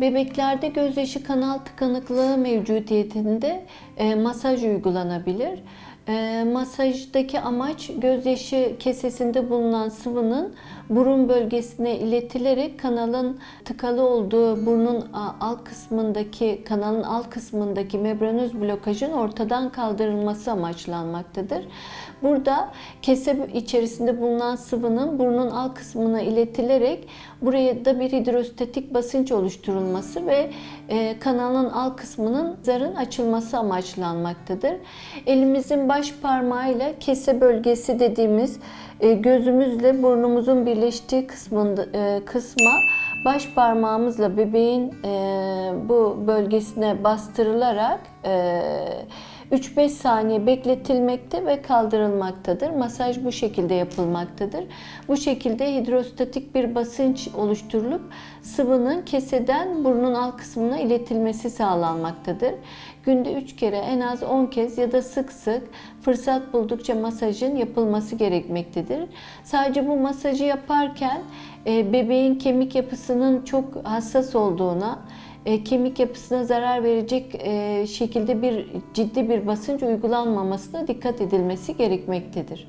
Bebeklerde gözyaşı kanal tıkanıklığı mevcudiyetinde e, masaj uygulanabilir. E, masajdaki amaç gözyaşı kesesinde bulunan sıvının burun bölgesine iletilerek kanalın tıkalı olduğu burnun alt kısmındaki kanalın alt kısmındaki membranöz blokajın ortadan kaldırılması amaçlanmaktadır. Burada kese içerisinde bulunan sıvının burnun alt kısmına iletilerek buraya da bir hidrostatik basınç oluşturulması ve e, kanalın alt kısmının zarın açılması amaçlanmaktadır. Elimizin baş parmağıyla kese bölgesi dediğimiz e, gözümüzle burnumuzun birleştiği kısmında e, kısma baş parmağımızla bebeğin e, bu bölgesine bastırılarak 3-5 saniye bekletilmekte ve kaldırılmaktadır. Masaj bu şekilde yapılmaktadır. Bu şekilde hidrostatik bir basınç oluşturulup sıvının keseden burnun alt kısmına iletilmesi sağlanmaktadır. Günde 3 kere en az 10 kez ya da sık sık fırsat buldukça masajın yapılması gerekmektedir. Sadece bu masajı yaparken e, bebeğin kemik yapısının çok hassas olduğuna, e, kemik yapısına zarar verecek e, şekilde bir ciddi bir basınç uygulanmamasına dikkat edilmesi gerekmektedir.